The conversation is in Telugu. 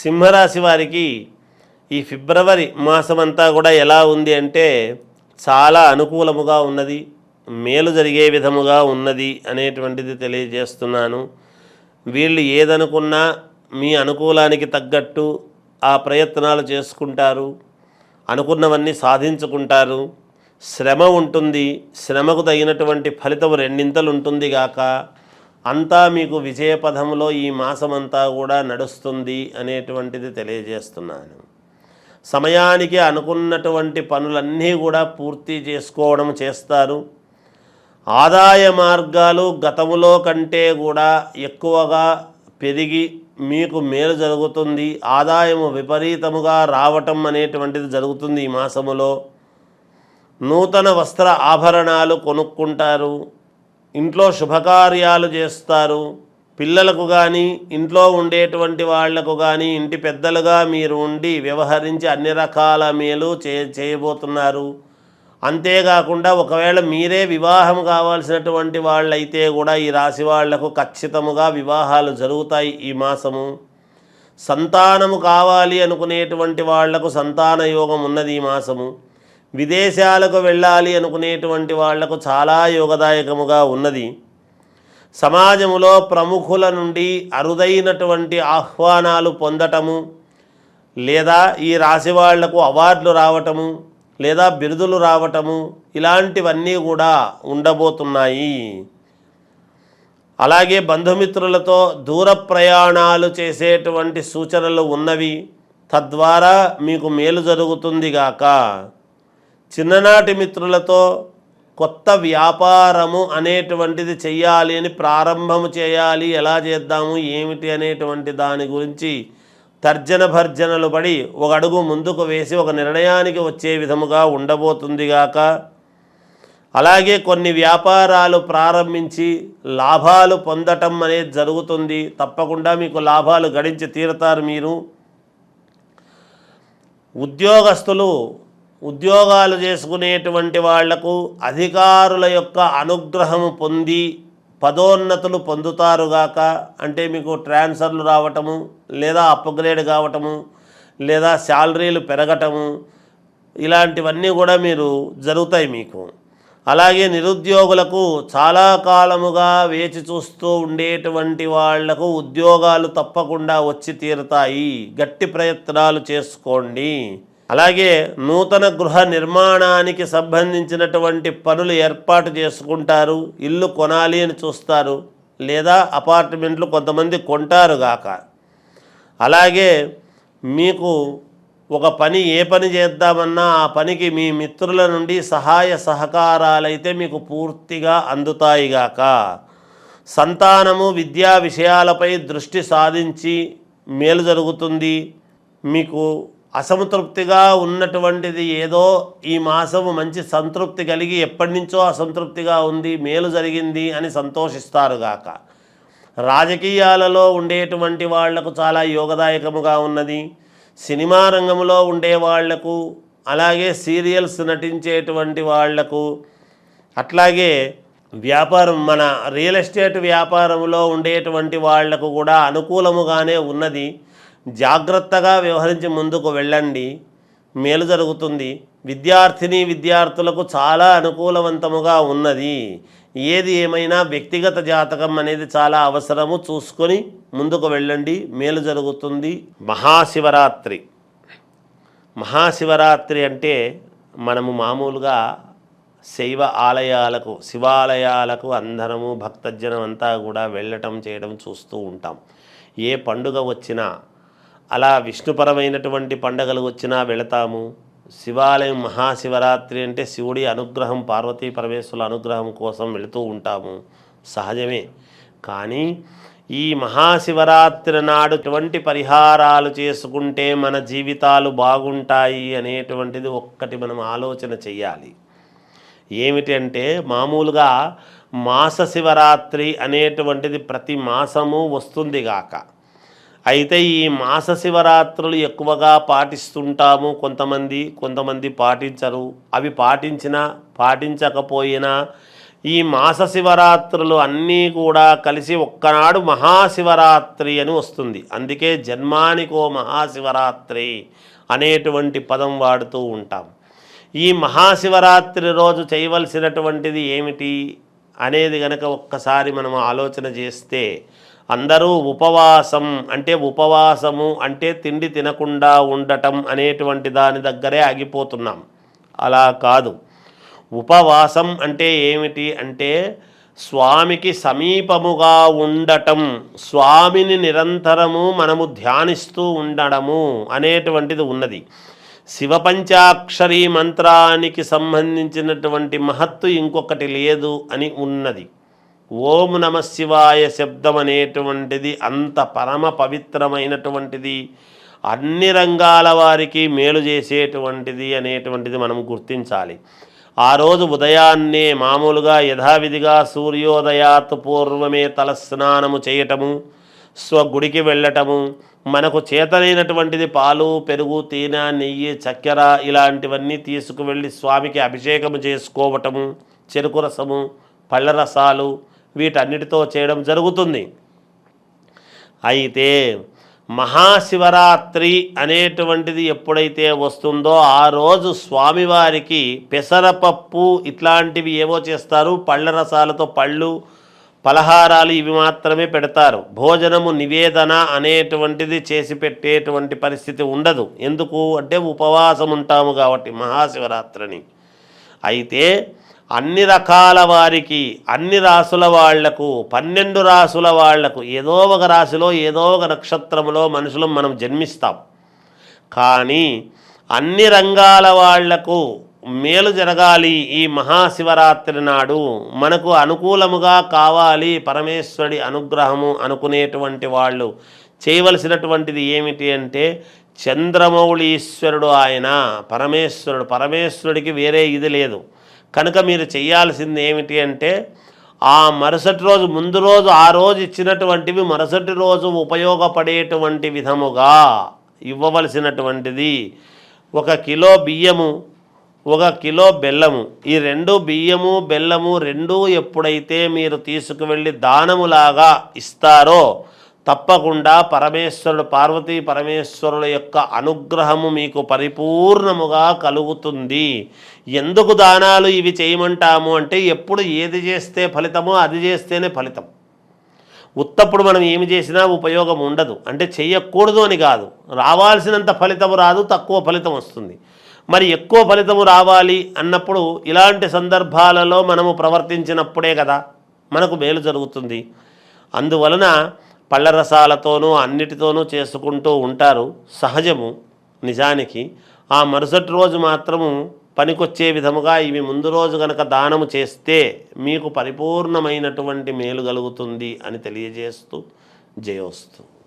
సింహరాశి వారికి ఈ ఫిబ్రవరి మాసమంతా కూడా ఎలా ఉంది అంటే చాలా అనుకూలముగా ఉన్నది మేలు జరిగే విధముగా ఉన్నది అనేటువంటిది తెలియజేస్తున్నాను. వీళ్ళు ఏదనుకున్నా మీ అనుకూలానికి తగ్గట్టు ఆ ప్రయత్నాలు చేసుకుంటారు అనుకున్నవన్నీ సాధించుకుంటారు. శ్రమ ఉంటుంది శ్రమకు తగినటువంటి ఫలితం రెండింతలు ఉంటుంది గాక అంతా మీకు విజయపథంలో ఈ మాసమంతా కూడా నడుస్తుంది అనేటువంటిది తెలియజేస్తున్నాను. సమయానికి అనుకున్నటువంటి పనులన్నీ కూడా పూర్తి చేసుకోవడం చేస్తారు. ఆదాయ మార్గాలు గతములో కంటే కూడా ఎక్కువగా పెరిగి మీకు మేలు జరుగుతుంది. ఆదాయము విపరీతముగా రావటం అనేటువంటిది జరుగుతుంది ఈ మాసములో. నూతన వస్త్ర ఆభరణాలు కొనుక్కుంటారు. ఇంట్లో శుభకార్యాలు చేస్తారు. పిల్లలకు కానీ ఇంట్లో ఉండేటువంటి వాళ్ళకు కానీ ఇంటి పెద్దలుగా మీరు ఉండి వ్యవహరించి అన్ని రకాల మేలు చే చేయబోతున్నారు. అంతేకాకుండా ఒకవేళ మీరే వివాహం కావాల్సినటువంటి వాళ్ళైతే కూడా ఈ రాశి వాళ్ళకు ఖచ్చితముగా వివాహాలు జరుగుతాయి ఈ మాసము. సంతానము కావాలి అనుకునేటువంటి వాళ్ళకు సంతాన యోగం ఉన్నది ఈ మాసము. విదేశాలకు వెళ్ళాలి అనుకునేటువంటి వాళ్ళకు చాలా యోగదాయకముగా ఉన్నది. సమాజములో ప్రముఖుల నుండి అరుదైనటువంటి ఆహ్వానాలు పొందటము లేదా ఈ రాశి వాళ్ళకు అవార్డులు రావటము లేదా బిరుదులు రావటము ఇలాంటివన్నీ కూడా ఉండబోతున్నాయి. అలాగే బంధుమిత్రులతో దూర ప్రయాణాలు చేసేటువంటి సూచనలు ఉన్నవి. తద్వారా మీకు మేలు జరుగుతుంది గాక. చిన్ననాటి మిత్రులతో కొత్త వ్యాపారము అనేటువంటిది చెయ్యాలి అని ప్రారంభము చేయాలి. ఎలా చేద్దాము? ఏమిటి? అనేటువంటి దాని గురించి తర్జన భర్జనలు పడి ఒక అడుగు ముందుకు వేసి ఒక నిర్ణయానికి వచ్చే విధముగా ఉండబోతుంది గాక. అలాగే కొన్ని వ్యాపారాలు ప్రారంభించి లాభాలు పొందటం అనేది జరుగుతుంది. తప్పకుండా మీకు లాభాలు గడించి తీరుతారు మీరు. ఉద్యోగస్తులు ఉద్యోగాలు చేసుకునేటువంటి వాళ్ళకు అధికారుల యొక్క అనుగ్రహము పొంది పదోన్నతులు పొందుతారుగాక అంటే మీకు ట్రాన్స్ఫర్లు రావటము లేదా అప్గ్రేడ్ కావటము లేదా శాలరీలు పెరగటము ఇలాంటివన్నీ కూడా మీరు జరుగుతాయి మీకు. అలాగే నిరుద్యోగులకు చాలా కాలముగా వేచి చూస్తూ ఉండేటువంటి వాళ్ళకు ఉద్యోగాలు తప్పకుండా వచ్చి తీరుతాయి. గట్టి ప్రయత్నాలు చేసుకోండి. అలాగే నూతన గృహ నిర్మాణానికి సంబంధించినటువంటి పనులు ఏర్పాటు చేసుకుంటారు ఇల్లు కొనాలి అని చూస్తారు లేదా అపార్ట్మెంట్లు కొంతమంది కొంటారు గాక. అలాగే మీకు ఒక పని ఏ పని చేద్దామన్నా ఆ పనికి మీ మిత్రుల నుండి సహాయ సహకారాలైతే మీకు పూర్తిగా అందుతాయిగాక సంతానము విద్యా విషయాలపై దృష్టి సాధించి మేలు జరుగుతుంది. మీకు అసంతృప్తిగా ఉన్నటువంటిది ఏదో ఈ మాసము మంచి సంతృప్తి కలిగి ఎప్పటి నుంచో అసంతృప్తిగా ఉంది మేలు జరిగింది అని సంతోషిస్తారుగాక రాజకీయాలలో ఉండేటువంటి వాళ్ళకు చాలా యోగదాయకముగా ఉన్నది. సినిమా రంగంలో ఉండే వాళ్ళకు అలాగే సీరియల్స్ నటించేటువంటి వాళ్ళకు అట్లాగే వ్యాపారం మన రియల్ ఎస్టేట్ వ్యాపారంలో ఉండేటువంటి వాళ్ళకు కూడా అనుకూలముగానే ఉన్నది. జాగ్రత్తగా వ్యవహరించి ముందుకు వెళ్ళండి. మేలు జరుగుతుంది. విద్యార్థిని విద్యార్థులకు చాలా అనుకూలవంతముగా ఉన్నది. ఏది ఏమైనా వ్యక్తిగత జాతకం అనేది చాలా అవసరము. చూసుకొని ముందుకు వెళ్ళండి. మేలు జరుగుతుంది. మహాశివరాత్రి. మహాశివరాత్రి అంటే మనము మామూలుగా శైవ ఆలయాలకు శివాలయాలకు అందరము భక్తజనం అంతా కూడా వెళ్ళటం చేయడం చూస్తూ ఉంటాం. ఏ పండుగ వచ్చినా అలా విష్ణుపరమైనటువంటి పండగలు వచ్చినా వెళతాము. శివాలయం మహాశివరాత్రి అంటే శివుడి అనుగ్రహం పార్వతీ పరమేశ్వరుల అనుగ్రహం కోసం వెళుతూ ఉంటాము. సహజమే. కానీ ఈ మహాశివరాత్రి నాడు ఎటువంటి పరిహారాలు చేసుకుంటే మన జీవితాలు బాగుంటాయి అనేటువంటిది ఒక్కటి మనం ఆలోచన చెయ్యాలి. ఏమిటి అంటే మామూలుగా మాస శివరాత్రి అనేటువంటిది ప్రతి మాసము వస్తుంది గాక. అయితే ఈ మాస శివరాత్రులు ఎక్కువగా పాటిస్తుంటాము కొంతమంది కొంతమంది పాటించరు. అవి పాటించినా పాటించకపోయినా ఈ మాస శివరాత్రులు అన్నీ కూడా కలిసి ఒక్కనాడు మహాశివరాత్రి అని వస్తుంది. అందుకే జన్మానికో మహాశివరాత్రి అనేటువంటి పదం వాడుతూ ఉంటాం. ఈ మహాశివరాత్రి రోజు చేయవలసినటువంటిది ఏమిటి అనేది గనక ఒక్కసారి మనం ఆలోచన చేస్తే అందరూ ఉపవాసం అంటే ఉపవాసము అంటే తిండి తినకుండా ఉండటం అనేటువంటి దాని దగ్గరే ఆగిపోతున్నాం. అలా కాదు. ఉపవాసం అంటే ఏమిటి అంటే స్వామికి సమీపముగా ఉండటం స్వామిని నిరంతరము మనము ధ్యానిస్తూ ఉండడము అనేటువంటిది ఉన్నది. శివపంచాక్షరి మంత్రానికి సంబంధించినటువంటి మహత్తు ఇంకొకటి లేదు అని ఉన్నది. ఓం నమ శివాయ శబ్దం అనేటువంటిది అంత పరమ పవిత్రమైనటువంటిది అన్ని రంగాల వారికి మేలు చేసేటువంటిది అనేటువంటిది మనం గుర్తించాలి. ఆ రోజు ఉదయాన్నే మామూలుగా యథావిధిగా సూర్యోదయాత్ పూర్వమే తలస్నానము చేయటము స్వగుడికి వెళ్ళటము మనకు చేతనైనటువంటిది పాలు పెరుగు తేనె నెయ్యి చక్కెర ఇలాంటివన్నీ తీసుకువెళ్ళి స్వామికి అభిషేకము చేసుకోవటము చెరుకు రసము పళ్ళ రసాలు వీటన్నిటితో చేయడం జరుగుతుంది. అయితే మహాశివరాత్రి అనేటువంటిది ఎప్పుడైతే వస్తుందో ఆ రోజు స్వామివారికి పెసరపప్పు ఇట్లాంటివి ఏవో చేస్తారు. పళ్ళ రసాలతో పళ్ళు పలహారాలు ఇవి మాత్రమే పెడతారు. భోజనము నివేదన అనేటువంటిది చేసి పెట్టేటువంటి పరిస్థితి ఉండదు. ఎందుకు? అంటే ఉపవాసం ఉంటాము కాబట్టి మహాశివరాత్రిని. అయితే అన్ని రకాల వారికి అన్ని రాసుల వాళ్ళకు పన్నెండు రాసుల వాళ్ళకు ఏదో ఒక రాశిలో ఏదో ఒక నక్షత్రములో మనుషులు మనం జన్మిస్తాం. కానీ అన్ని రంగాల వాళ్ళకు మేలు జరగాలి ఈ మహాశివరాత్రి నాడు. మనకు అనుకూలముగా కావాలి పరమేశ్వరుడి అనుగ్రహము అనుకునేటువంటి వాళ్ళు. చేయవలసినటువంటిది ఏమిటి అంటే చంద్రమౌళీశ్వరుడు ఆయన. పరమేశ్వరుడు పరమేశ్వరుడికి వేరే ఇది లేదు. కనుక మీరు చేయాల్సింది ఏమిటి అంటే ఆ మరుసటి రోజు ముందు రోజు ఆ రోజు ఇచ్చినటువంటివి మరుసటి రోజు ఉపయోగపడేటువంటి విధముగా ఇవ్వవలసినటువంటిది. ఒక కిలో బియ్యము ఒక కిలో బెల్లము. ఈ రెండు బియ్యము బెల్లము రెండు ఎప్పుడైతే మీరు తీసుకువెళ్ళి దానములాగా ఇస్తారో తప్పకుండా పరమేశ్వరుడు పార్వతీ పరమేశ్వరుల యొక్క అనుగ్రహము మీకు పరిపూర్ణముగా కలుగుతుంది. ఎందుకు దానాలు ఇవి చేయమంటాము అంటే ఎప్పుడు ఏది చేస్తే ఫలితమో అది చేస్తేనే ఫలితం. ఉత్తప్పుడు మనం ఏమి చేసినా ఉపయోగం ఉండదు. అంటే చెయ్యకూడదు అని కాదు. రావాల్సినంత ఫలితం రాదు తక్కువ ఫలితం వస్తుంది. మరి ఎక్కువ ఫలితము రావాలి అన్నప్పుడు ఇలాంటి సందర్భాలలో మనము ప్రవర్తించినప్పుడే కదా మనకు మేలు జరుగుతుంది. అందువలన పళ్ళ రసాలతోనూ అన్నిటితోనూ చేసుకుంటూ ఉంటారు. సహజము నిజానికి. ఆ మరుసటి రోజు మాత్రము పనికొచ్చే విధముగా ఇవి ముందు రోజు గనక దానము చేస్తే మీకు పరిపూర్ణమైనటువంటి మేలు కలుగుతుంది అని తెలియజేస్తూ జయోస్తు.